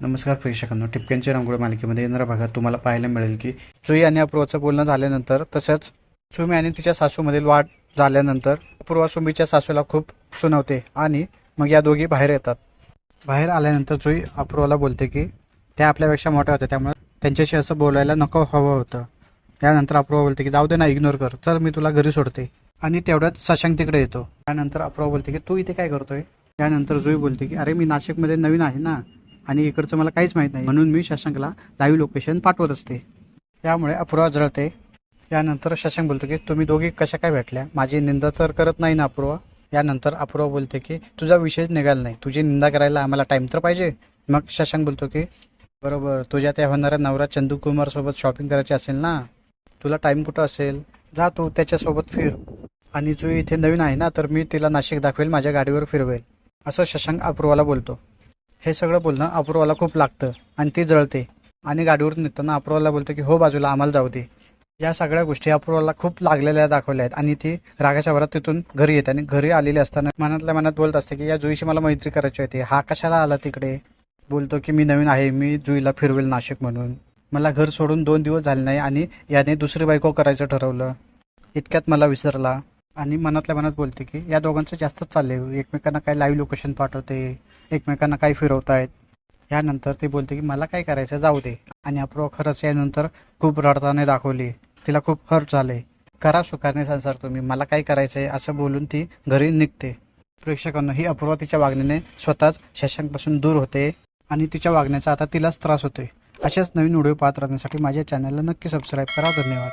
नमस्कार प्रेक्षकांनो टिपक्यांच्या रांगोळी मालिकेमध्ये येणाऱ्या भागात तुम्हाला पाहायला मिळेल की चुई आणि अपूर्वाचं बोलणं झाल्यानंतर तसंच सुमी आणि तिच्या सासूमधील वाद झाल्यानंतर अपूर्वा सुमीच्या सासूला खूप सुनावते आणि मग या दोघी बाहेर येतात. बाहेर आल्यानंतर जुई अपूर्वाला बोलते की त्या आपल्यापेक्षा मोठ्या होत्या त्यामुळे त्यांच्याशी असं बोलायला नको हवं होतं. त्यानंतर अपूर्वा बोलते की जाऊ दे ना इग्नोर कर. चल मी तुला घरी सोडते. आणि तेवढ्याच शशांक तिकडे येतो. त्यानंतर अपूर्वा बोलते की तू इथे काय करतोय? त्यानंतर जुई बोलते की अरे मी नाशिकमध्ये नवीन आहे ना. आणि इकडचं मला काहीच माहीत नाही. म्हणून मी शशांकला लाईव्ह लोकेशन पाठवत असते. त्यामुळे अपूर्वा जळते. यानंतर शशांक बोलतो की तुम्ही दोघी कशा काय भेटल्या? माझी निंदा तर करत नाही ना अपूर्वा यानंतर अपूर्वा बोलते की तुझा विषयच निघाला नाही. तुझी निंदा करायला आम्हाला टाइम तर पाहिजे. मग शशांक बोलतो की बरोबर. तुझ्या त्या होणाऱ्या नवरा चंदू कुमार सोबत शॉपिंग करायची असेल ना? तुला टाइम कुठं असेल? जा तू त्याच्यासोबत फिर. आणि तू इथे नवीन आहे ना तर मी तिला नाशिक दाखवेल माझ्या गाडीवर फिरवेल. असं शशांक अपूर्वाला बोलतो. हे सगळं बोलणं अपूर्वाला खूप लागतं आणि ती जळते. आणि गाडीवर निघताना अपूर्वाला बोलतो की हो बाजूला आम्हाला जाऊ दे. या सगळ्या गोष्टी अपूर्वाला खूप लागलेल्या दाखवल्या आहेत आणि ती रागाच्या भरात तिथून घरी येते आणि घरी आलेली असताना मनातल्या मनात बोलत असते की या जुईशी मला मैत्री करायची होती. हा कशाला आला तिकडे? बोलतो की मी नवीन आहे. मी जुईला फिरवेल नाशिक म्हणून. मला घर सोडून दोन दिवस झाले नाही आणि याने दुसरी बायको करायचं ठरवलं. इतक्यात मला विसरला आणि मनातल्या मनात बोलते की या दोघांचं जास्तच चालले एकमेकांना काय लाईव्ह लोकेशन पाठवते. एकमेकांना काय फिरवतायत? यानंतर ती बोलते की मला काय करायचं? जाऊ दे. आणि अप्रो खरंच यानंतर खूप रडताने दाखवली. तिला खूप हर्ट झाले. करा सुखाने संसार तुम्ही. मला काय करायचंय? असं बोलून ती घरी निघते. प्रेक्षकांना ही अपूर्वा तिच्या वागण्याने स्वतःच शशांकपासून दूर होते आणि तिच्या वागण्याचा आता तिलाच त्रास होतोय. अशाच नवीन व्हिडिओ पाहत राहण्यासाठी माझ्या चॅनलला नक्की सबस्क्राईब करा. धन्यवाद.